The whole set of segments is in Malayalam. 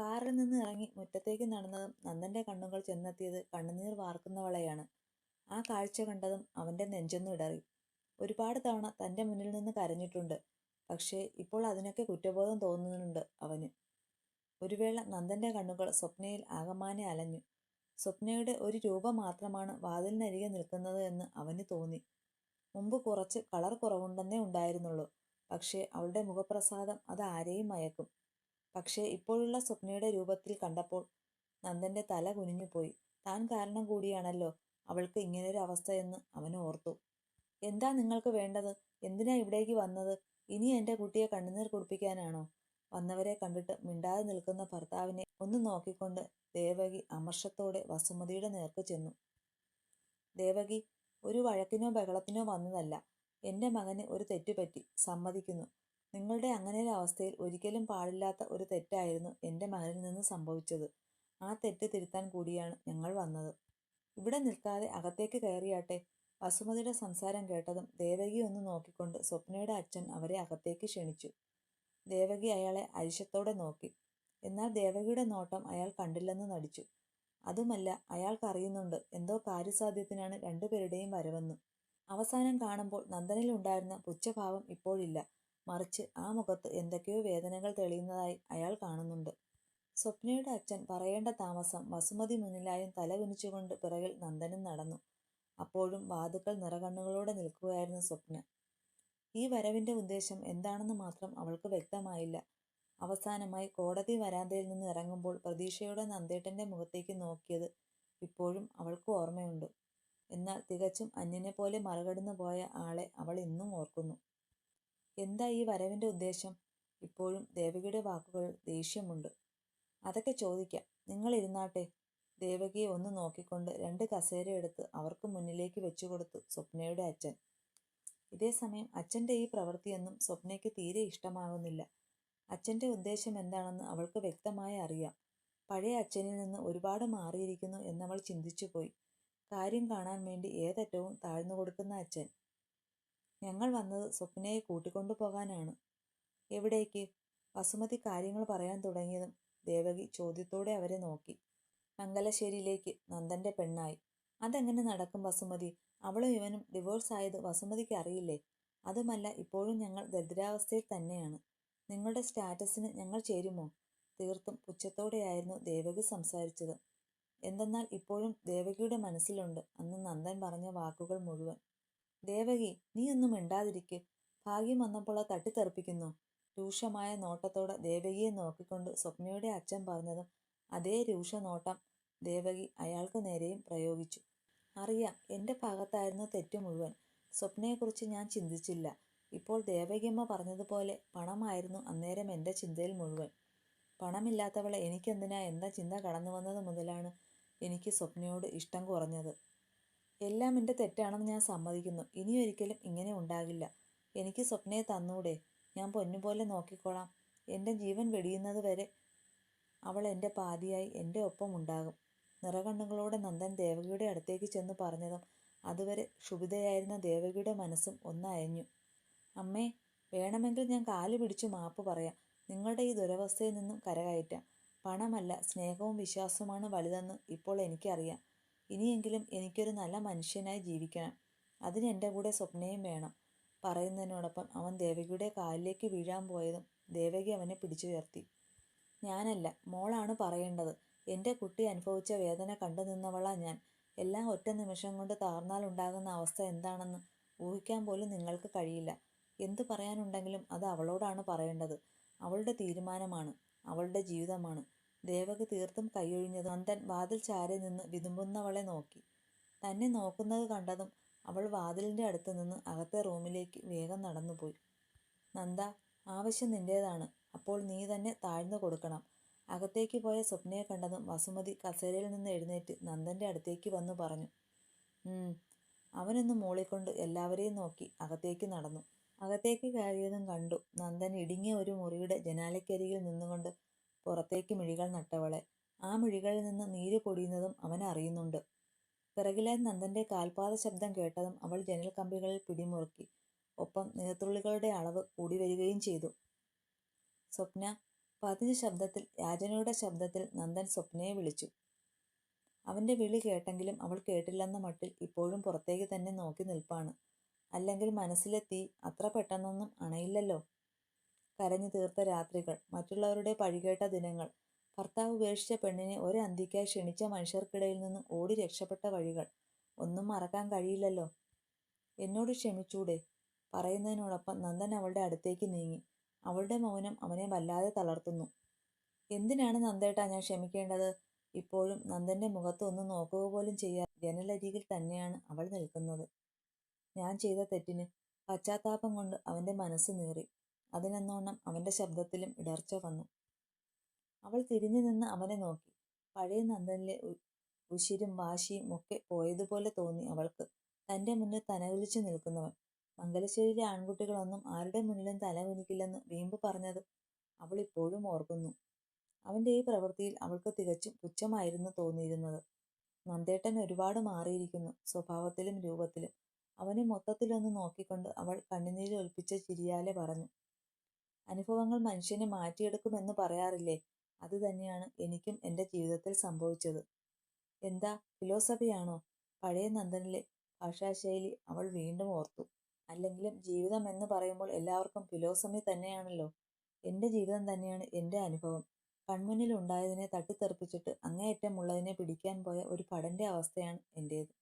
കാറിൽ നിന്ന് ഇറങ്ങി മുറ്റത്തേക്ക് നടന്നതും നന്ദന്റെ കണ്ണുകൾ ചെന്നെത്തിയത് കണ്ണുനീർ വാർക്കുന്നവളെയാണ്. ആ കാഴ്ച കണ്ടതും അവന്റെ നെഞ്ചൊന്നു ഇടറി. ഒരുപാട് തവണ തന്റെ മുന്നിൽ നിന്ന് കരഞ്ഞിട്ടുണ്ട്. പക്ഷേ ഇപ്പോൾ അതിനൊക്കെ കുറ്റബോധം തോന്നുന്നുണ്ട് അവന്. ഒരു വേള നന്ദന്റെ കണ്ണുകൾ സ്വപ്നയിൽ ആകമാനെ അലഞ്ഞു. സ്വപ്നയുടെ ഒരു രൂപം മാത്രമാണ് വാതിലിനരികെ നിൽക്കുന്നത് എന്ന് അവന് തോന്നി. മുമ്പ് കുറച്ച് കളർ കുറവുണ്ടെന്നേ ഉണ്ടായിരുന്നുള്ളൂ. പക്ഷേ അവളുടെ മുഖപ്രസാദം അത് ആരെയും മയക്കും. പക്ഷേ ഇപ്പോഴുള്ള സ്വപ്നയുടെ രൂപത്തിൽ കണ്ടപ്പോൾ നന്ദന്റെ തല കുനിഞ്ഞുപോയി. താൻ കാരണം കൂടിയാണല്ലോ അവൾക്ക് ഇങ്ങനൊരു അവസ്ഥയെന്ന് അവൻ ഓർത്തു. എന്താ നിങ്ങൾക്ക് വേണ്ടത്? എന്തിനാ ഇവിടേക്ക് വന്നത്? ഇനി എന്റെ കുട്ടിയെ കണ്ണുനീർ കുടിപ്പിക്കാനാണോ? വന്നവരെ കണ്ടിട്ട് മിണ്ടാതെ നിൽക്കുന്ന ഭർത്താവിനെ ഒന്ന് നോക്കിക്കൊണ്ട് ദേവകി അമർഷത്തോടെ വസുമതിയുടെ നേർക്ക് ചെന്നു. ദേവകി ഒരു വഴക്കിനോ ബഹളത്തിനോ വന്നതല്ല. എന്റെ മകന് ഒരു തെറ്റുപറ്റി സമ്മതിക്കുന്നു. നിങ്ങളുടെ അങ്ങനെ ഒരു അവസ്ഥയിൽ ഒരിക്കലും പാടില്ലാത്ത ഒരു തെറ്റായിരുന്നു എന്റെ മകനിൽ നിന്ന് സംഭവിച്ചത്. ആ തെറ്റ് തിരുത്താൻ കൂടിയാണ് ഞങ്ങൾ വന്നത്. ഇവിടെ നിൽക്കാതെ അകത്തേക്ക് കയറിയാട്ടെ? വസുമതിയുടെ സംസാരം കേട്ടതും ദേവകി ഒന്ന് നോക്കിക്കൊണ്ട് സ്വപ്നയുടെ അച്ഛൻ അവരെ അകത്തേക്ക് ക്ഷണിച്ചു. ദേവകി അയാളെ അരിശത്തോടെ നോക്കി. എന്നാൽ ദേവകിയുടെ നോട്ടം അയാൾ കണ്ടില്ലെന്ന് നടിച്ചു. അതുമല്ല അയാൾക്കറിയുന്നുണ്ട് എന്തോ കാര്യസാധ്യത്തിനാണ് രണ്ടുപേരുടെയും വരവെന്ന്. അവസാനം കാണുമ്പോൾ നന്ദനിൽ ഉണ്ടായിരുന്ന പുച്ഛഭാവം ഇപ്പോഴില്ല. മറിച്ച് ആ മുഖത്ത് എന്തൊക്കെയോ വേദനകൾ തെളിയുന്നതായി അയാൾ കാണുന്നുണ്ട്. സ്വപ്നയുടെ അച്ഛൻ പറയേണ്ട താമസം വസുമതി മുന്നിലായും തല കുനിച്ചുകൊണ്ട് പിറകിൽ നന്ദനും നടന്നു. അപ്പോഴും വാതുക്കൾ നിറകണ്ണുകളോടെ നിൽക്കുകയായിരുന്നു സ്വപ്ന. ഈ വരവിന്റെ ഉദ്ദേശം എന്താണെന്ന് മാത്രം അവൾക്ക് വ്യക്തമായില്ല. അവസാനമായി കോടതി വരാന്തയിൽ നിന്ന് ഇറങ്ങുമ്പോൾ പ്രതീക്ഷയോടെ നന്ദേട്ടന്റെ മുഖത്തേക്ക് നോക്കിയത് ഇപ്പോഴും അവൾക്ക് ഓർമ്മയുണ്ട്. എന്നാൽ തികച്ചും അന്യനെ പോലെ മറികടന്നു പോയ ആളെ അവൾ ഇന്നും ഓർക്കുന്നു. എന്താ ഈ വരവിന്റെ ഉദ്ദേശം? ഇപ്പോഴും ദേവകിയുടെ വാക്കുകൾ ദേഷ്യമുണ്ട്. അതൊക്കെ ചോദിക്കാം. നിങ്ങൾ ഇരുന്നാട്ടെ. ദേവകിയെ ഒന്ന് നോക്കിക്കൊണ്ട് രണ്ട് കസേര എടുത്ത് അവർക്ക് മുന്നിലേക്ക് വെച്ചുകൊടുത്തു സ്വപ്നയുടെ അച്ഛൻ. ഇതേസമയം അച്ഛന്റെ ഈ പ്രവൃത്തിയൊന്നും സ്വപ്നയ്ക്ക് തീരെ ഇഷ്ടമാകുന്നില്ല അച്ഛന്റെ ഉദ്ദേശം എന്താണെന്ന് അവൾക്ക് വ്യക്തമായി അറിയാം. പഴയ അച്ഛനിൽ നിന്ന് ഒരുപാട് മാറിയിരിക്കുന്നു എന്നവൾ ചിന്തിച്ചുപോയി. കാര്യം കാണാൻ വേണ്ടി ഏതറ്റവും താഴ്ന്നു കൊടുക്കുന്ന അച്ഛൻ. ഞങ്ങൾ വന്നത് സ്വപ്നയെ കൂട്ടിക്കൊണ്ടു പോകാനാണ്. എവിടേക്ക്? വസുമതി കാര്യങ്ങൾ പറയാൻ തുടങ്ങിയതും ദേവകി ചോദ്യത്തോടെ അവരെ നോക്കി. മംഗലശ്ശേരിയിലേക്ക് നന്ദന്റെ പെണ്ണായി. അതെങ്ങനെ നടക്കും വസുമതി? അവളും ഇവനും ഡിവോഴ്സ് ആയത് വസുമതിക്ക് അറിയില്ലേ? അതുമല്ല ഇപ്പോഴും ഞങ്ങൾ ദരിദ്രാവസ്ഥയിൽ തന്നെയാണ്. നിങ്ങളുടെ സ്റ്റാറ്റസിന് ഞങ്ങൾ ചേരുമോ? തീർത്തും പുച്ഛത്തോടെയായിരുന്നു ദേവകി സംസാരിച്ചത്. എന്തെന്നാൽ ഇപ്പോഴും ദേവകിയുടെ മനസ്സിലുണ്ട്. അന്ന് നന്ദൻ പറഞ്ഞ വാക്കുകൾ മുഴുവൻ ദേവകി നീ ഒന്നും മിണ്ടാതിരിക്കെ. ഭാഗ്യം വന്നപ്പോൾ തട്ടിത്തെറിപ്പിക്കുന്നു. രൂക്ഷമായ നോട്ടത്തോടെ ദേവകിയെ നോക്കിക്കൊണ്ട് സ്വപ്നയുടെ അച്ഛൻ പറഞ്ഞതും അതേ രൂക്ഷ നോട്ടം ദേവകി അയാൾക്ക് നേരെയും പ്രയോഗിച്ചു. അറിയാം എന്റെ ഭാഗത്തായിരുന്നു തെറ്റു മുഴുവൻ. സ്വപ്നയെക്കുറിച്ച് ഞാൻ ചിന്തിച്ചില്ല. ഇപ്പോൾ ദേവകിയമ്മ പറഞ്ഞതുപോലെ പണമായിരുന്നു അന്നേരം എന്റെ ചിന്തയിൽ മുഴുവൻ. പണമില്ലാത്തവളെ എനിക്കെന്തിനാ? എന്ന ചിന്ത കടന്നു വന്നത് മുതലാണ് എനിക്ക് സ്വപ്നയോട് ഇഷ്ടം കുറഞ്ഞത്. എല്ലാം എന്റെ തെറ്റാണെന്ന് ഞാൻ സമ്മതിക്കുന്നു. ഇനിയൊരിക്കലും ഇങ്ങനെ ഉണ്ടാകില്ല. എനിക്ക് സ്വപ്നയെ തന്നൂടെ. ഞാൻ പൊന്നുപോലെ നോക്കിക്കോളാം. എന്റെ ജീവൻ വെടിയുന്നത് വരെ അവൾ എന്റെ പാതിയായി എന്റെ ഒപ്പം ഉണ്ടാകും. നിറകണ്ണുകളോടെ നന്ദൻ ദേവകിയുടെ അടുത്തേക്ക് ചെന്ന് പറഞ്ഞതും അതുവരെ ക്ഷുഭിതയായിരുന്ന ദേവകിയുടെ മനസ്സും ഒന്നയഞ്ഞു. അമ്മേ വേണമെങ്കിൽ ഞാൻ കാൽ പിടിച്ചു മാപ്പ് പറയാം. നിങ്ങളുടെ ഈ ദുരവസ്ഥയിൽ നിന്നും കരകയറ്റാം. പണമല്ല സ്നേഹവും വിശ്വാസവുമാണ് വലുതെന്ന് ഇപ്പോൾ എനിക്കറിയാം. ഇനിയെങ്കിലും എനിക്കൊരു നല്ല മനുഷ്യനായി ജീവിക്കണം. അതിന് എന്റെ കൂടെ സ്വപ്നയും വേണം. പറയുന്നതിനോടൊപ്പം അവൻ ദേവകിയുടെ കാലിലേക്ക് വീഴാൻ പോയതും ദേവകി അവനെ പിടിച്ചുയർത്തി. ഞാനല്ല മോളാണ് പറയേണ്ടത്. എന്റെ കുട്ടി അനുഭവിച്ച വേദന കണ്ടു നിന്നവളാ ഞാൻ. എല്ലാം ഒറ്റ നിമിഷം കൊണ്ട് താർന്നാൽ ഉണ്ടാകുന്ന അവസ്ഥ എന്താണെന്ന് ഊഹിക്കാൻ പോലും നിങ്ങൾക്ക് കഴിയില്ല. എന്ത് പറയാനുണ്ടെങ്കിലും അത് അവളോടാണ് പറയേണ്ടത്. അവളുടെ തീരുമാനമാണ്. അവളുടെ ജീവിതമാണ്. ദേവകി തീർത്തും കൈയൊഴിഞ്ഞത് നന്ദൻ വാതിൽ ചാരി നിന്ന് വിതുമ്പുന്നവളെ നോക്കി. തന്നെ നോക്കുന്നത് കണ്ടതും അവൾ വാതിലിന്റെ അടുത്ത് നിന്ന് അകത്തെ റൂമിലേക്ക് വേഗം നടന്നുപോയി. നന്ദ ആവശ്യം നിന്റേതാണ്. അപ്പോൾ നീ തന്നെ താഴ്ന്നു കൊടുക്കണം. അകത്തേക്ക് പോയ സ്വപ്നയെ കണ്ടതും വസുമതി കസേരയിൽ നിന്ന് എഴുന്നേറ്റ് നന്ദന്റെ അടുത്തേക്ക് വന്നു പറഞ്ഞു. അവനൊന്ന് മൂളിക്കൊണ്ട് എല്ലാവരെയും നോക്കി അകത്തേക്ക് നടന്നു. അകത്തേക്ക് കയറിയതും കണ്ടു നന്ദൻ ഇടുങ്ങിയ ഒരു മുറിയുടെ ജനാലയ്ക്കരികിൽ നിന്നുകൊണ്ട് പുറത്തേക്ക് മിഴികൾ നട്ടവളെ. ആ മിഴികളിൽ നിന്ന് നീര് പൊടിയുന്നതും അവൻ അറിയുന്നുണ്ട്. പിറകിലെ നന്ദന്റെ കാൽപാത ശബ്ദം കേട്ടതും അവൾ ജനൽ കമ്പികളിൽ പിടിമുറുക്കി. ഒപ്പം നീർത്തുള്ളികളുടെ അളവ് കൂടി വരികയും ചെയ്തു. സ്വപ്ന പതിഞ്ഞ ശബ്ദത്തിൽ രാജനയുടെ ശബ്ദത്തിൽ നന്ദൻ സ്വപ്നയെ വിളിച്ചു. അവന്റെ വിളി കേട്ടെങ്കിലും അവൾ കേട്ടില്ലെന്ന മട്ടിൽ ഇപ്പോഴും പുറത്തേക്ക് തന്നെ നോക്കി നിൽപ്പാണ്. അല്ലെങ്കിൽ മനസ്സിലെത്തി അത്ര പെട്ടെന്നൊന്നും അണയില്ലല്ലോ. കരഞ്ഞു തീർത്ത രാത്രികൾ മറ്റുള്ളവരുടെ പഴികേട്ട ദിനങ്ങൾ. ഭർത്താവ് ഉപേക്ഷിച്ച പെണ്ണിനെ ഒരന്തിക്കായി ക്ഷണിച്ച മനുഷ്യർക്കിടയിൽ നിന്ന് ഓടി രക്ഷപ്പെട്ട വഴികൾ. ഒന്നും മറക്കാൻ കഴിയില്ലല്ലോ. എന്നോട് ക്ഷമിച്ചൂടെ. പറയുന്നതിനോടൊപ്പം നന്ദൻ അവളുടെ അടുത്തേക്ക് നീങ്ങി. അവളുടെ മൗനം അവനെ വല്ലാതെ തളർത്തുന്നു. എന്തിനാണ് നന്ദേട്ടാ ഞാൻ ക്ഷമിക്കേണ്ടത്? ഇപ്പോഴും നന്ദന്റെ മുഖത്ത് ഒന്ന് നോക്കുക പോലും ചെയ്യാൻ ജനലരികിൽ തന്നെയാണ് അവൾ നിൽക്കുന്നത്. ഞാൻ ചെയ്ത തെറ്റിന് പശ്ചാത്താപം കൊണ്ട് അവന്റെ മനസ്സ് നീറി. അതിനെന്നോണം അവന്റെ ശബ്ദത്തിലും ഇടർച്ച വന്നു. അവൾ തിരിഞ്ഞു നിന്ന് അവനെ നോക്കി. പഴയ നന്ദനിലെ ഉശിരും വാശിയും ഒക്കെ പോയതുപോലെ തോന്നി അവൾക്ക്. തന്റെ മുന്നിൽ തലകുലിച്ചു നിൽക്കുന്നവൻ മംഗലശ്ശേരിയിലെ ആൺകുട്ടികളൊന്നും ആരുടെ മുന്നിലും തലകുനിക്കില്ലെന്ന് വീമ്പ് പറഞ്ഞത് അവൾ ഇപ്പോഴും ഓർക്കുന്നു. അവന്റെ ഈ പ്രവൃത്തിയിൽ അവൾക്ക് തികച്ചും പുച്ഛമായിരുന്നു തോന്നിയിരുന്നത്. നന്ദേട്ടൻ ഒരുപാട് മാറിയിരിക്കുന്നു സ്വഭാവത്തിലും രൂപത്തിലും. അവനെ മൊത്തത്തിലൊന്ന് നോക്കിക്കൊണ്ട് അവൾ കണ്ണുനീരൊലിപ്പിച്ച ചിരിയാലെ പറഞ്ഞു. അനുഭവങ്ങൾ മനുഷ്യനെ മാറ്റിയെടുക്കുമെന്ന് പറയാറില്ലേ? അത് തന്നെയാണ് എനിക്കും എന്റെ ജീവിതത്തിൽ സംഭവിച്ചത്. എന്താ? ഫിലോസഫിയാണോ? പഴയ നന്ദനിലെ ഭാഷാശൈലി അവൾ വീണ്ടും ഓർത്തു. അല്ലെങ്കിലും ജീവിതം എന്ന് പറയുമ്പോൾ എല്ലാവർക്കും ഫിലോസഫി തന്നെയാണല്ലോ. എന്റെ ജീവിതം തന്നെയാണ് എന്റെ അനുഭവം. കൺമുന്നിൽ ഉണ്ടായതിനെ തട്ടിത്തെറിപ്പിച്ചിട്ട് അങ്ങേയറ്റമുള്ളതിനെ പിടിക്കാൻ പോയ ഒരു പടന്റെ അവസ്ഥയാണ് എന്റേത്.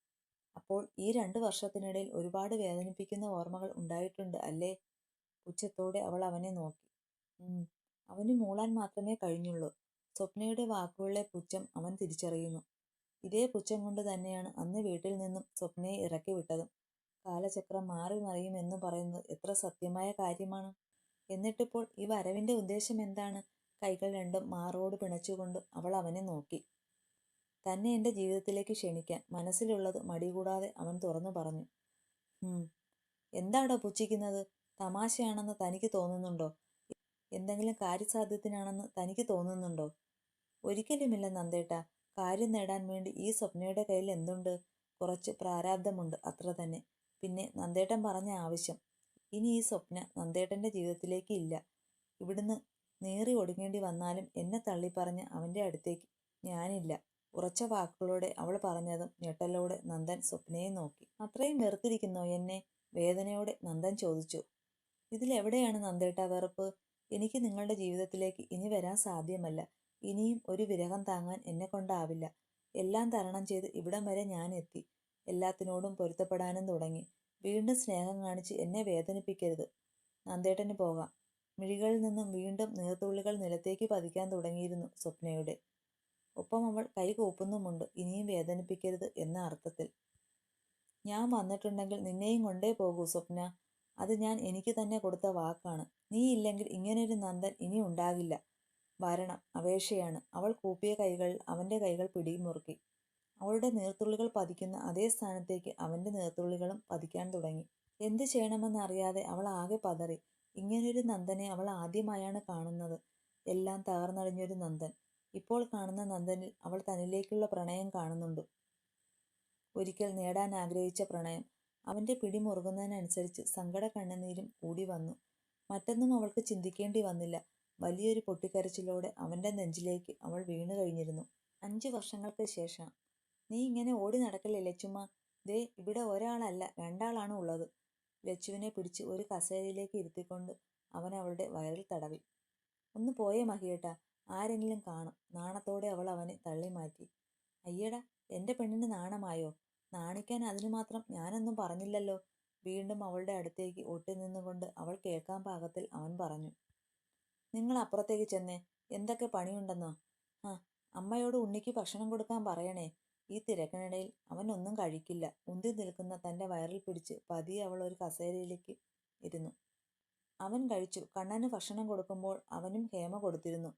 അപ്പോൾ ഈ രണ്ട് വർഷത്തിനിടയിൽ ഒരുപാട് വേദനിപ്പിക്കുന്ന ഓർമ്മകൾ ഉണ്ടായിട്ടുണ്ട് അല്ലേ? പുച്ഛത്തോടെ അവൾ അവനെ നോക്കി. അവന് മൂളാൻ മാത്രമേ കഴിഞ്ഞുള്ളൂ. സ്വപ്നയുടെ വാക്കുകളിലെ പുച്ഛം അവൻ തിരിച്ചറിയുന്നു. ഇതേ പുച്ഛം കൊണ്ട് തന്നെയാണ് അന്ന് വീട്ടിൽ നിന്നും സ്വപ്നയെ ഇറക്കി വിട്ടതും. കാലചക്രം മാറി മറിയുമെന്ന് പറയുന്നത് എത്ര സത്യമായ കാര്യമാണ്. എന്നിട്ടിപ്പോൾ ഈ വരവിന്റെ ഉദ്ദേശം എന്താണ്? കൈകൾ രണ്ടും മാറോട് പിണച്ചുകൊണ്ട് അവൾ അവനെ നോക്കി. തന്നെ എന്റെ ജീവിതത്തിലേക്ക് ക്ഷണിക്കാൻ മനസ്സിലുള്ളത് മടികൂടാതെ അവൻ തുറന്നു പറഞ്ഞു. എന്താടോ പുച്ഛിക്കുന്നത്? തമാശയാണെന്ന് തനിക്ക് തോന്നുന്നുണ്ടോ? എന്തെങ്കിലും കാര്യസാധ്യത്തിനാണെന്ന് തനിക്ക് തോന്നുന്നുണ്ടോ? ഒരിക്കലുമില്ല നന്ദേട്ട. കാര്യം നേടാൻ വേണ്ടി ഈ സ്വപ്നയുടെ കയ്യിൽ എന്തുണ്ട്? കുറച്ച് പ്രാരാബ്ധമുണ്ട് അത്ര തന്നെ. പിന്നെ നന്ദേട്ടൻ പറഞ്ഞ ആവശ്യം. ഇനി ഈ സ്വപ്ന നന്ദേട്ടന്റെ ജീവിതത്തിലേക്ക് ഇല്ല. ഇവിടുന്ന് നേറി ഒടുങ്ങേണ്ടി വന്നാലും എന്നെ തള്ളിപ്പറഞ്ഞ് അവന്റെ അടുത്തേക്ക് ഞാനില്ല. ഉറച്ച വാക്കുകളോടെ അവൾ പറഞ്ഞതും ഞെട്ടലോടെ നന്ദൻ സ്വപ്നയെ നോക്കി. അത്രയും വെറുത്തിരിക്കുന്നോ എന്നെ? വേദനയോടെ നന്ദൻ ചോദിച്ചു. ഇതിലെവിടെയാണ് നന്ദേട്ട വെറുപ്പ്? എനിക്ക് നിങ്ങളുടെ ജീവിതത്തിലേക്ക് ഇനി വരാൻ സാധ്യമല്ല. ഇനിയും ഒരു വിരഹം താങ്ങാൻ എന്നെ കൊണ്ടാവില്ല. എല്ലാം തരണം ചെയ്ത് ഇവിടം വരെ ഞാൻ എത്തി. എല്ലാത്തിനോടും പൊരുത്തപ്പെടാനും തുടങ്ങി. വീണ്ടും സ്നേഹം കാണിച്ച് എന്നെ വേദനിപ്പിക്കരുത്. നന്ദേട്ടന് പോകാം. മിഴികളിൽ നിന്നും വീണ്ടും നീർത്തുള്ളികൾ നിലത്തേക്ക് പതിക്കാൻ തുടങ്ങിയിരുന്നു സ്വപ്നയുടെ. ഒപ്പം അവൾ കൈ കൂപ്പുന്നുമുണ്ട്. ഇനിയും വേദനിപ്പിക്കരുത് എന്ന അർത്ഥത്തിൽ. ഞാൻ വന്നിട്ടുണ്ടെങ്കിൽ നിന്നെയും കൊണ്ടേ പോകൂ സ്വപ്ന. അത് ഞാൻ എനിക്ക് തന്നെ കൊടുത്ത വാക്കാണ്. നീ ഇല്ലെങ്കിൽ ഇങ്ങനൊരു നന്ദൻ ഇനി ഉണ്ടാകില്ല. വരണം. അപേക്ഷയാണ്. അവൾ കൂപ്പിയ കൈകൾ അവന്റെ കൈകൾ പിടിമുറുക്കി. അവളുടെ നീർത്തുള്ളികൾ പതിക്കുന്ന അതേ സ്ഥാനത്തേക്ക് അവന്റെ നീർത്തുള്ളികളും പതിക്കാൻ തുടങ്ങി. എന്ത് ചെയ്യണമെന്നറിയാതെ അവൾ ആകെ പതറി. ഇങ്ങനൊരു നന്ദനെ അവൾ ആദ്യമായാണ് കാണുന്നത്. എല്ലാം തകർന്നടിഞ്ഞൊരു നന്ദൻ. ഇപ്പോൾ കാണുന്ന നന്ദനിൽ അവൾ തന്നിലേക്കുള്ള പ്രണയം കാണുന്നുണ്ട്. ഒരിക്കൽ നേടാൻ ആഗ്രഹിച്ച പ്രണയം. അവന്റെ പിടി മുറുകുന്നതിനനുസരിച്ച് സങ്കട കണ്ണുനീരും കൂടി വന്നു. മറ്റൊന്നും അവൾക്ക് ചിന്തിക്കേണ്ടി വന്നില്ല. വലിയൊരു പൊട്ടിക്കരച്ചിലോടെ അവന്റെ നെഞ്ചിലേക്ക് അവൾ വീണു കഴിഞ്ഞിരുന്നു. അഞ്ചു വർഷങ്ങൾക്ക് ശേഷം. നീ ഇങ്ങനെ ഓടി നടക്കല്ലേ ലച്ചുമ്മ? ദേ ഇവിടെ ഒരാളല്ല രണ്ടാളാണ് ഉള്ളത്. ലച്ചുവിനെ പിടിച്ച് ഒരു കസേരയിലേക്ക് ഇരുത്തിക്കൊണ്ട് അവൻ അവളുടെ വയറിൽ തടവി. ഒന്ന് പോയേ മഹിയേട്ടാ ആരെങ്കിലും കാണും. നാണത്തോടെ അവൾ അവനെ തള്ളി മാറ്റി അയ്യടാ എന്റെ പെണ്ണിന് നാണമായോ? നാണിക്കാൻ അതിനു മാത്രം ഞാനൊന്നും പറഞ്ഞില്ലല്ലോ. വീണ്ടും അവളുടെ അടുത്തേക്ക് ഒട്ടി നിന്നുകൊണ്ട് അവൾ കേൾക്കാൻ പാകത്തിൽ അവൻ പറഞ്ഞു. നിങ്ങൾ അപ്പുറത്തേക്ക് ചെന്നേ. എന്തൊക്കെ പണിയുണ്ടെന്നോ? ആ അമ്മയോട് ഉണ്ണിക്ക് ഭക്ഷണം കൊടുക്കാൻ പറയണേ. ഈ തിരക്കിനിടയിൽ അവൻ ഒന്നും കഴിക്കില്ല. ഉന്തി നിൽക്കുന്ന തന്റെ വയറിൽ പിടിച്ച് പതിയെ അവൾ ഒരു കസേരയിലേക്ക് ഇരുന്നു. അവൻ കഴിച്ചു. കണ്ണന് ഭക്ഷണം കൊടുക്കുമ്പോൾ അവനും ഹേമ കൊടുത്തിരുന്നു.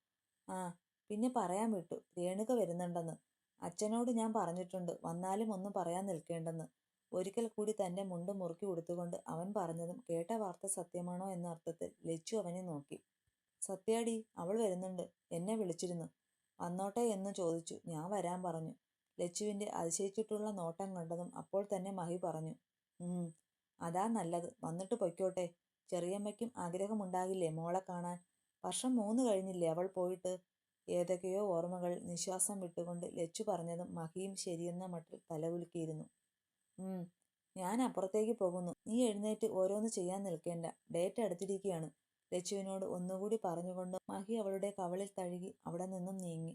ആ പിന്നെ പറയാൻ വിട്ടു. രേണുക വരുന്നുണ്ടെന്ന്. അച്ഛനോട് ഞാൻ പറഞ്ഞിട്ടുണ്ട് വന്നാലും ഒന്നും പറയാൻ നിൽക്കേണ്ടെന്ന്. ഒരിക്കൽ കൂടി തന്റെ മുണ്ട് മുറുക്കി കൊടുത്തുകൊണ്ട് അവൻ പറഞ്ഞതും കേട്ട വാർത്ത സത്യമാണോ എന്ന അർത്ഥത്തിൽ ലച്ചു അവനെ നോക്കി. സത്യാടി അവൾ വരുന്നുണ്ട് എന്നെ വിളിച്ചിരുന്നു. വന്നോട്ടെ എന്ന് ചോദിച്ചു ഞാൻ വരാൻ പറഞ്ഞു. ലച്ചുവിന്റെ അതിശയിച്ചിട്ടുള്ള നോട്ടം കണ്ടതും അപ്പോൾ തന്നെ മഹി പറഞ്ഞു അതാ നല്ലത് വന്നിട്ട് പൊയ്ക്കോട്ടെ. ചെറിയമ്മയ്ക്കും ആഗ്രഹമുണ്ടാകില്ലേ മോളെ കാണാൻ? വർഷം മൂന്ന് കഴിഞ്ഞില്ലേ അവൾ പോയിട്ട്? ഏതൊക്കെയോ ഓർമ്മകൾ നിശ്വാസം വിട്ടുകൊണ്ട് ലച്ചു പറഞ്ഞതും മഹിയും ശരിയെന്ന മട്ടിൽ തലകുലുക്കിയിരുന്നു. ഞാൻ അപ്പുറത്തേക്ക് പോകുന്നു. നീ എഴുന്നേറ്റ് ഓരോന്ന് ചെയ്യാൻ നിൽക്കേണ്ട. ഡേറ്റ് അടുത്തിരിക്കുകയാണ് ലച്ചുവിനോട് ഒന്നുകൂടി പറഞ്ഞുകൊണ്ട് മഹി അവളുടെ കവളിൽ തഴുകി അവിടെ നിന്നും നീങ്ങി.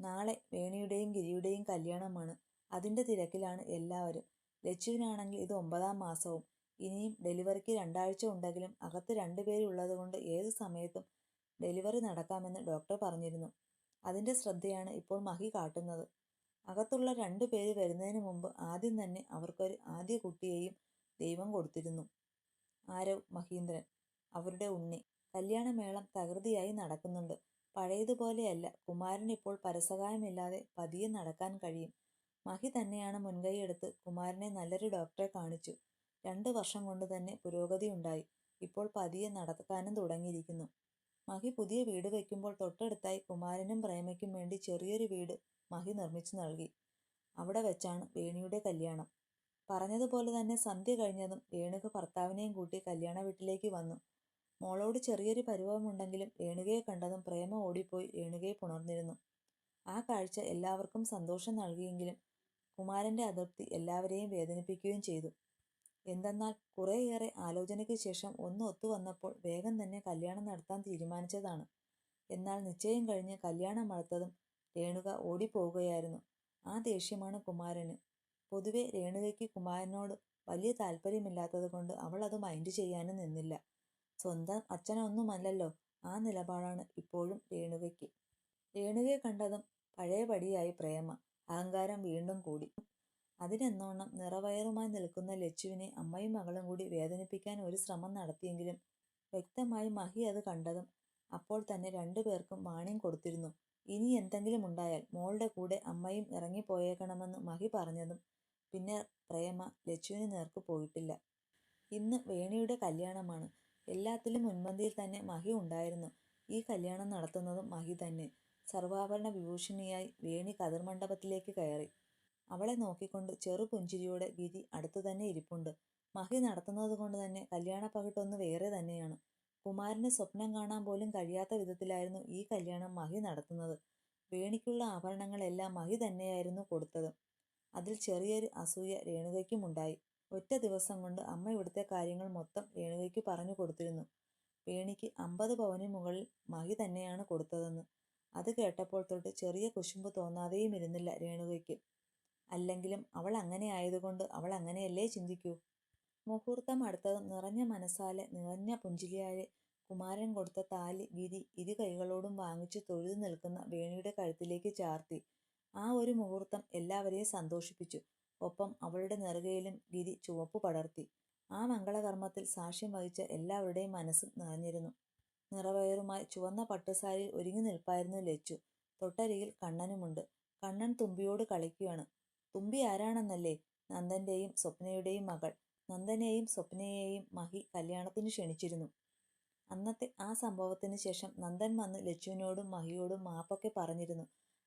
നാളെ വേണിയുടെയും ഗിരിയുടെയും കല്യാണമാണ്. അതിന്റെ തിരക്കിലാണ് എല്ലാവരും. ലച്ചുവിനാണെങ്കിൽ ഇത് ഒമ്പതാം മാസവും. ഇനിയും ഡെലിവറിക്ക് രണ്ടാഴ്ച ഉണ്ടെങ്കിലും അകത്ത് രണ്ടുപേരുള്ളതുകൊണ്ട് ഏത് സമയത്തും ഡെലിവറി നടക്കാമെന്ന് ഡോക്ടർ പറഞ്ഞിരുന്നു. അതിന്റെ ശ്രദ്ധയാണ് ഇപ്പോൾ മഹി കാട്ടുന്നത്. അകത്തുള്ള രണ്ടു പേര് വരുന്നതിന് മുമ്പ് ആദ്യം തന്നെ അവർക്കൊരു ആദ്യ കുട്ടിയെയും ദൈവം കൊടുത്തിരുന്നു. ആരവ് മഹീന്ദ്രൻ അവരുടെ ഉണ്ണി. കല്യാണമേളം തകൃതിയായി നടക്കുന്നുണ്ട്. പഴയതുപോലെയല്ല കുമാരൻ ഇപ്പോൾ പരസഹായമില്ലാതെ പതിയെ നടക്കാൻ കഴിയും. മഹി തന്നെയാണ് മുൻകൈയെടുത്ത് കുമാരനെ നല്ലൊരു ഡോക്ടറെ കാണിച്ചു. രണ്ട് വർഷം കൊണ്ട് തന്നെ പുരോഗതി ഉണ്ടായി ഇപ്പോൾ പതിയെ നടക്കാനും തുടങ്ങിയിരിക്കുന്നു. മഹി പുതിയ വീട് വയ്ക്കുമ്പോൾ തൊട്ടടുത്തായി കുമാരനും പ്രേമയ്ക്കും വേണ്ടി ചെറിയൊരു വീട് മഹി നിർമ്മിച്ചു നൽകി. അവിടെ വെച്ചാണ് വേണിയുടെ കല്യാണം. പറഞ്ഞതുപോലെ തന്നെ സന്ധ്യ കഴിഞ്ഞതും വേണുക ഭർത്താവിനെയും കൂട്ടി കല്യാണ വീട്ടിലേക്ക് വന്നു. മോളോട് ചെറിയൊരു പരിഭവമുണ്ടെങ്കിലും വേണുകയെ കണ്ടതും പ്രേമ ഓടിപ്പോയി വേണുകയെ പുണർന്നിരുന്നു. ആ കാഴ്ച എല്ലാവർക്കും സന്തോഷം നൽകിയെങ്കിലും കുമാരന്റെ അതൃപ്തി എല്ലാവരെയും വേദനിപ്പിക്കുകയും ചെയ്തു. എന്തെന്നാൽ കുറേയേറെ ആലോചനയ്ക്ക് ശേഷം ഒന്ന് ഒത്തുവന്നപ്പോൾ വേഗം തന്നെ കല്യാണം നടത്താൻ തീരുമാനിച്ചതാണ്. എന്നാൽ നിശ്ചയം കഴിഞ്ഞ് കല്യാണം അടുത്തതും രേണുക ഓടിപ്പോവുകയായിരുന്നു. ആ ദേഷ്യമാണ് കുമാരന്. പൊതുവെ രേണുകയ്ക്ക് കുമാരനോട് വലിയ താല്പര്യമില്ലാത്തത് കൊണ്ട് അവൾ അത് മൈൻഡ് ചെയ്യാനും നിന്നില്ല. സ്വന്തം അച്ഛനൊന്നുമല്ലല്ലോ ആ നിലപാടാണ് ഇപ്പോഴും രേണുകയ്ക്ക്. രേണുകയെ കണ്ടതും പഴയപടിയായി പ്രേമ. അഹങ്കാരം വീണ്ടും കൂടി. അതിനെന്നോണം നിറവയറുമായി നിൽക്കുന്ന ലച്ചുവിനെ അമ്മയും മകളും കൂടി വേദനിപ്പിക്കാൻ ഒരു ശ്രമം നടത്തിയെങ്കിലും വ്യക്തമായി മഹി അത് കണ്ടതും അപ്പോൾ തന്നെ രണ്ടു പേർക്കും വാണിംഗ് കൊടുത്തിരുന്നു. ഇനി എന്തെങ്കിലും ഉണ്ടായാൽ മോളുടെ കൂടെ അമ്മയും ഇറങ്ങിപ്പോയേക്കണമെന്ന് മഹി പറഞ്ഞതും പിന്നെ പ്രേമ ലച്ചുവിന് നേർക്ക് പോയിട്ടില്ല. ഇന്ന് വേണിയുടെ കല്യാണമാണ്. എല്ലാത്തിലും മുൻപന്തിയിൽ തന്നെ മഹി ഉണ്ടായിരുന്നു. ഈ കല്യാണം നടത്തുന്നതും മഹി തന്നെ. സർവാഭരണ വിഭൂഷണിയായി വേണി കതിർമണ്ഡപത്തിലേക്ക് കയറി. അവളെ നോക്കിക്കൊണ്ട് ചെറു പുഞ്ചിരിയോടെ ഗിരി അടുത്തു തന്നെ ഇരിപ്പുണ്ട്. മഹി നടത്തുന്നത് കൊണ്ട് തന്നെ കല്യാണ പകിട്ടൊന്ന് വേറെ തന്നെയാണ്. കുമാരന് സ്വപ്നം കാണാൻ പോലും കഴിയാത്ത വിധത്തിലായിരുന്നു ഈ കല്യാണം മഹി നടത്തുന്നത്. വേണിക്കുള്ള ആഭരണങ്ങളെല്ലാം മഹി തന്നെയായിരുന്നു കൊടുത്തത്. അതിൽ ചെറിയൊരു അസൂയ രേണുകയ്ക്കും ഉണ്ടായി. ഒറ്റ ദിവസം കൊണ്ട് അമ്മ ഇവിടുത്തെ കാര്യങ്ങൾ മൊത്തം രേണുകയ്ക്ക് പറഞ്ഞു കൊടുത്തിരുന്നു. വേണിക്ക് അമ്പത് പവന് മുകളിൽ മഹി തന്നെയാണ് കൊടുത്തതെന്ന്. അത് കേട്ടപ്പോൾ തൊട്ട് ചെറിയ കുശുമ്പ് തോന്നാതെയും ഇരുന്നില്ല രേണുകയ്ക്ക്. അല്ലെങ്കിലും അവൾ അങ്ങനെ ആയതുകൊണ്ട് അവൾ അങ്ങനെയല്ലേ ചിന്തിക്കൂ? മുഹൂർത്തം അടുത്തതും നിറഞ്ഞ മനസ്സാലെ നിറഞ്ഞ പുഞ്ചിരിയാലെ കുമാരൻ കൊടുത്ത താലി ഗിരി ഇരു കൈകളോടും വാങ്ങിച്ച് തൊഴുതു നിൽക്കുന്ന വേണിയുടെ കഴുത്തിലേക്ക് ചാർത്തി. ആ ഒരു മുഹൂർത്തം എല്ലാവരെയും സന്തോഷിപ്പിച്ചു. ഒപ്പം അവളുടെ നെറുകയിലും ഗിരി ചുവപ്പ് പടർത്തി. ആ മംഗളകർമ്മത്തിൽ സാക്ഷ്യം വഹിച്ച എല്ലാവരുടെയും മനസ്സും നിറഞ്ഞിരുന്നു. നിറവയറുമായി ചുവന്ന പട്ടുസാരിയിൽ ഒരുങ്ങി നിൽപ്പായിരുന്നു ലച്ചു. തൊട്ടരിയിൽ കണ്ണനുമുണ്ട്. കണ്ണൻ തുമ്പിയോട് കളിക്കുകയാണ്. തുമ്പി ആരാണെന്നല്ലേ? നന്ദന്റെയും സ്വപ്നയുടെയും മകൾ. നന്ദനെയും സ്വപ്നയെയും മഹി കല്യാണത്തിന് ക്ഷണിച്ചിരുന്നു. അന്നത്തെ ആ സംഭവത്തിന് ശേഷം നന്ദൻ വന്ന് ലച്ചുവിനോടും മഹിയോടും മാപ്പൊക്കെ പറഞ്ഞിരുന്നു.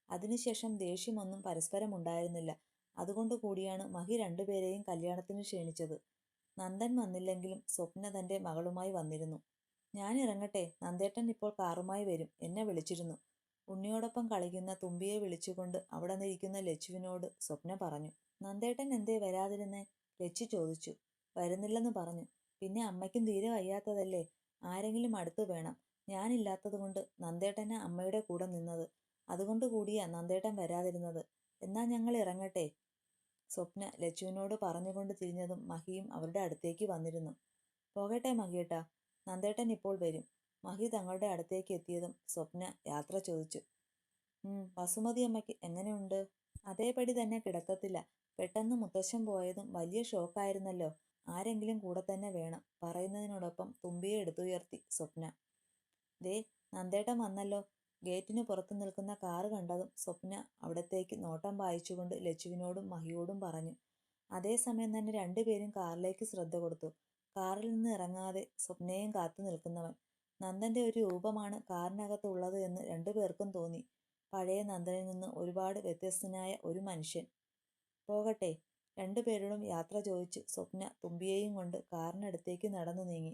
അതിനുശേഷം ദേഷ്യമൊന്നും പരസ്പരം ഉണ്ടായിരുന്നില്ല. അതുകൊണ്ട് കൂടിയാണ് മഹി രണ്ടുപേരെയും കല്യാണത്തിന് ക്ഷണിച്ചത്. നന്ദൻ വന്നില്ലെങ്കിലും സ്വപ്ന തന്റെ മകളുമായി വന്നിരുന്നു. ഞാൻ ഇറങ്ങട്ടെ നന്ദേട്ടൻ ഇപ്പോൾ കാറുമായി വരും. എന്നെ വിളിച്ചിരുന്നു. ഉണ്ണിയോടൊപ്പം കളിക്കുന്ന തുമ്പിയെ വിളിച്ചുകൊണ്ട് അവിടെ നിൽക്കുന്ന ലച്ചുവിനോട് സ്വപ്ന പറഞ്ഞു നന്ദേട്ടൻ എന്തേ വരാതിരുന്നേ? ലച്ചു ചോദിച്ചു. വരുന്നില്ലെന്ന് പറഞ്ഞു. പിന്നെ അമ്മയ്ക്കും തീരെ വയ്യാത്തതല്ലേ? ആരെങ്കിലും അടുത്ത് വേണം. ഞാനില്ലാത്തതുകൊണ്ട് നന്ദേട്ടന് അമ്മയുടെ കൂടെ നിന്നത്. അതുകൊണ്ട് കൂടിയാ നന്ദേട്ടൻ വരാതിരുന്നത്. എന്നാ ഞങ്ങൾ ഇറങ്ങട്ടെ? സ്വപ്ന ലച്ചുവിനോട് പറഞ്ഞുകൊണ്ട് തിരിഞ്ഞതും മഹിയും അവരുടെ അടുത്തേക്ക് വന്നിരുന്നു. പോകട്ടെ മഹിയേട്ടാ. നന്ദേട്ടൻ ഇപ്പോൾ വരും. മഹി തങ്ങളുടെ അടുത്തേക്ക് എത്തിയതും സ്വപ്ന യാത്ര ചോദിച്ചു. വസുമതി അമ്മയ്ക്ക് എങ്ങനെയുണ്ട്? അതേപടി തന്നെ കിടക്കത്തില്ല. പെട്ടെന്ന് മുത്തശ്ശൻ പോയതും വലിയ ഷോക്കായിരുന്നല്ലോ. ആരെങ്കിലും കൂടെ തന്നെ വേണം പറയുന്നതിനോടൊപ്പം തുമ്പിയെ എടുത്തുയർത്തി സ്വപ്ന. ദേ നന്ദേട്ടൻ വന്നല്ലോ. ഗേറ്റിന് പുറത്തു നിൽക്കുന്ന കാറ് കണ്ടതും സ്വപ്ന അവിടത്തേക്ക് നോട്ടം വായിച്ചുകൊണ്ട് ലച്ചുവിനോടും മഹിയോടും പറഞ്ഞു. അതേസമയം തന്നെ രണ്ടുപേരും കാറിലേക്ക് ശ്രദ്ധ കൊടുത്തു. കാറിൽ നിന്ന് ഇറങ്ങാതെ സ്വപ്നയും കാത്തു നിൽക്കുന്നവൻ. നന്ദന്റെ ഒരു രൂപമാണ് കാറിനകത്ത് ഉള്ളത് എന്ന് രണ്ടുപേർക്കും തോന്നി. പഴയ നന്ദനിൽ നിന്ന് ഒരുപാട് വ്യത്യസ്തനായ ഒരു മനുഷ്യൻ. പോകട്ടെ രണ്ടുപേരോടും യാത്ര ചോദിച്ച് സ്വപ്ന തുമ്പിയെയും കൊണ്ട് കാറിനടുത്തേക്ക് നടന്നു നീങ്ങി.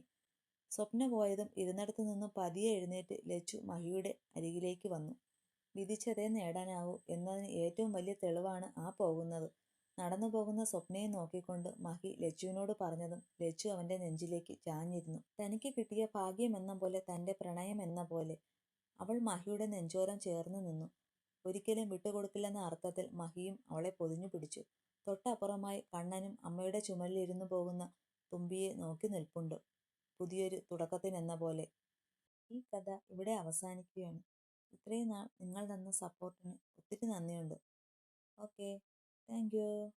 സ്വപ്ന പോയതും ഇരുന്നിടത്തു നിന്നും പതിയെ എഴുന്നേറ്റ് ലച്ചു മഹിയുടെ അരികിലേക്ക് വന്നു. വിധിച്ചതേ നേടാനാവൂ എന്നതിന് ഏറ്റവും വലിയ തെളിവാണ് ആ പോകുന്നത്. നടന്നു പോകുന്ന സ്വപ്നയെ നോക്കിക്കൊണ്ട് മഹി ലച്ചുവിനോട് പറഞ്ഞതും ലച്ചു അവന്റെ നെഞ്ചിലേക്ക് ചാഞ്ഞിരുന്നു. തനിക്ക് കിട്ടിയ ഭാഗ്യം എന്ന പോലെ തന്റെ പ്രണയം എന്ന പോലെ അവൾ മഹിയുടെ നെഞ്ചോരം ചേർന്നു നിന്നു. ഒരിക്കലും വിട്ടുകൊടുക്കില്ലെന്ന അർത്ഥത്തിൽ മഹിയും അവളെ പൊതിഞ്ഞു പിടിച്ചു. തൊട്ടപ്പുറമായി കണ്ണനും അമ്മയുടെ ചുമലിലിരുന്നു പോകുന്ന തുമ്പിയെ നോക്കി നിൽപ്പുണ്ട്. പുതിയൊരു തുടക്കത്തിനെന്ന പോലെ ഈ കഥ ഇവിടെ അവസാനിക്കുകയാണ്. ഇത്രയും നാൾ നിങ്ങൾ തന്ന സപ്പോർട്ടിന് ഒത്തിരി നന്ദിയുണ്ട്. Okay Thank you.